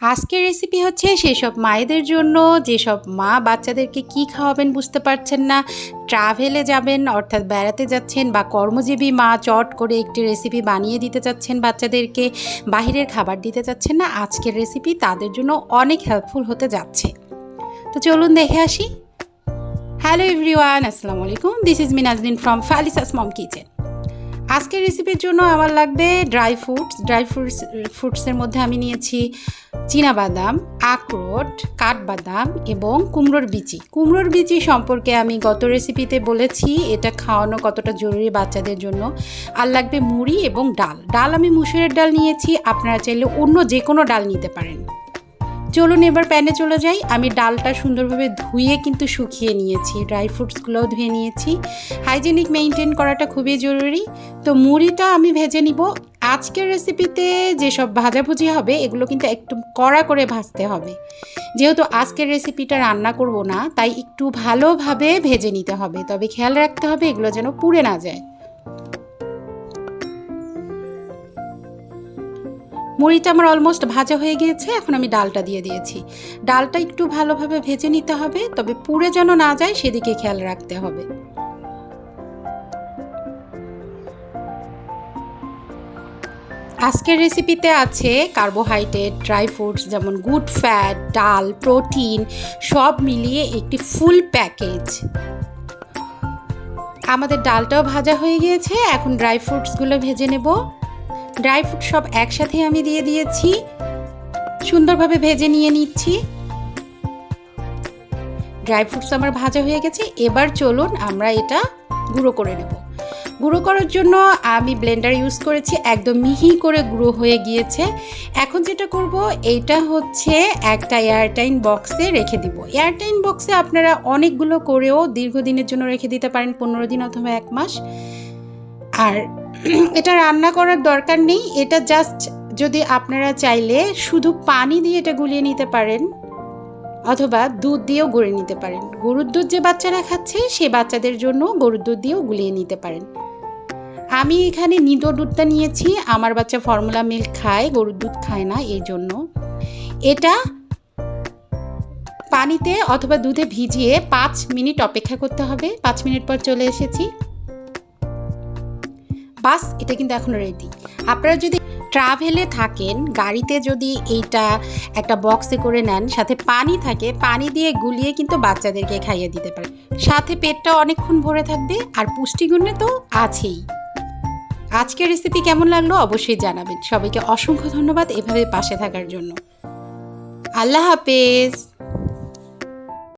আজকের রেসিপি হচ্ছে সেসব মায়েদের জন্য, যেসব মা বাচ্চাদেরকে কি খাওয়াবেন বুঝতে পারছেন না। ট্রাভেলে যাবেন, অর্থাৎ বেড়াতে যাচ্ছেন বা কর্মজীবী মা চট করে একটি রেসিপি বানিয়ে দিতে চাচ্ছেন বাচ্চাদেরকে, বাহিরের খাবার দিতে চাচ্ছেন না, আজকের রেসিপি তাদের জন্য অনেক হেল্পফুল হতে যাচ্ছে। তো চলুন দেখে আসি। হ্যালো এভরিওয়ান আসসালামু আলাইকুম this is Minajdin from Falisa's mom kitchen আজকের রেসিপির জন্য আমার লাগবে ড্রাই ফ্রুটস ড্রাই ফ্রুটস ফ্রুটসের মধ্যে আমি নিয়েছি বাদাম আখরোট, কাঠবাদাম এবং কুমড়োর বিচি। কুমড়োর বিচি সম্পর্কে আমি গত রেসিপিতে বলেছি, এটা খাওয়ানো কতটা জরুরি বাচ্চাদের জন্য। আর লাগবে মুড়ি এবং ডাল। ডাল আমি মুসুরের ডাল নিয়েছি, আপনারা চাইলে অন্য যে কোনো ডাল নিতে পারেন। চলুন এবার প্যানে চলে যাই। আমি ডালটা সুন্দরভাবে ধুয়ে কিন্তু শুকিয়ে নিয়েছি। ড্রাই ফ্রুটসগুলোও ধুয়ে নিয়েছি। হাইজেনিক মেনটেন করাটা খুবই জরুরি। তো মুড়িটা আমি ভেজে নিব। আজকের রেসিপিতে যেসব ভাজাভুজি হবে, এগুলো কিন্তু একটু কড়া করে ভাজতে হবে। যেহেতু আজকের রেসিপিটা রান্না করব না, তাই একটু ভালোভাবে ভেজে নিতে হবে। তবে খেয়াল রাখতে হবে, এগুলো যেন পুড়ে না যায়। মুড়িটা আমার অলমোস্ট ভাজা হয়ে গিয়েছে, এখন আমি ডালটা দিয়ে দিয়েছি। ডালটা একটু ভালোভাবে ভেজে নিতে হবে, তবে পুড়ে যেন না যায় সেদিকে খেয়াল রাখতে হবে। আজকের রেসিপিতে আছে কার্বোহাইড্রেট ড্রাই ফ্রুটস যেমন গুড ফ্যাট ডাল প্রোটিন সব মিলিয়ে একটি ফুল প্যাকেজ আমাদের ডালটাও ভাজা হয়ে গিয়েছে, এখন ড্রাই ফ্রুটসগুলো ভেজে নেব। ড্রাই ফ্রুট সব একসাথে আমি দিয়ে দিয়েছি। সুন্দরভাবে ভেজে নিয়ে নিচ্ছি। ড্রাই ফ্রুটস আমার ভাজা হয়ে গেছে। এবার চলুন আমরা এটা গুঁড়ো করে নেব। গুঁড়ো করার জন্য আমি ব্লেন্ডার ইউজ করেছি। একদম মিহি করে গুঁড়ো হয়ে গিয়েছে। এখন যেটা করব এইটা হচ্ছে একটা এয়ারটাইন বক্সে রেখে দিব। এয়ারটাইন বক্সে আপনারা অনেকগুলো করেও দীর্ঘদিনের জন্য রেখে দিতে পারেন, পনেরো দিন অথবা এক মাস। আর এটা রান্না করার দরকার নেই, এটা জাস্ট যদি আপনারা চাইলে শুধু পানি দিয়ে এটা গুলিয়ে নিতে পারেন, অথবা দুধ দিয়েও গড়ে নিতে পারেন। গরুর দুধ যে বাচ্চারা খাচ্ছে, সে বাচ্চাদের জন্য গরুর দুধ দিয়েও গুলিয়ে নিতে পারেন। আমি এখানে নিদো দুধটা নিয়েছি, আমার বাচ্চা ফর্মুলা মিল্ক খায়, গরুর দুধ খায় না এই জন্য। এটা পানিতে অথবা দুধে ভিজিয়ে পাঁচ মিনিট অপেক্ষা করতে হবে, পাঁচ মিনিট পর চলে এসেছি। বাস, এটা কিন্তু এখন রেডি আপনারা যদি ট্রাভেলে থাকেন, গাড়িতে যদি এইটা একটা বক্সে করে নেন, সাথে পানি থাকে, পানি দিয়ে গুলিয়ে কিন্তু বাচ্চাদেরকে খাইয়ে দিতে পারে সাথে পেটটা অনেকক্ষণ ভরে থাকবে, আর পুষ্টিগুণে তো আছেই। আজকের রেসিপি কেমন লাগল অবশ্যই জানাবেন। সবাইকে অসংখ্য ধন্যবাদ এভাবে পাশে থাকার জন্য। আল্লাহ হাফেজ।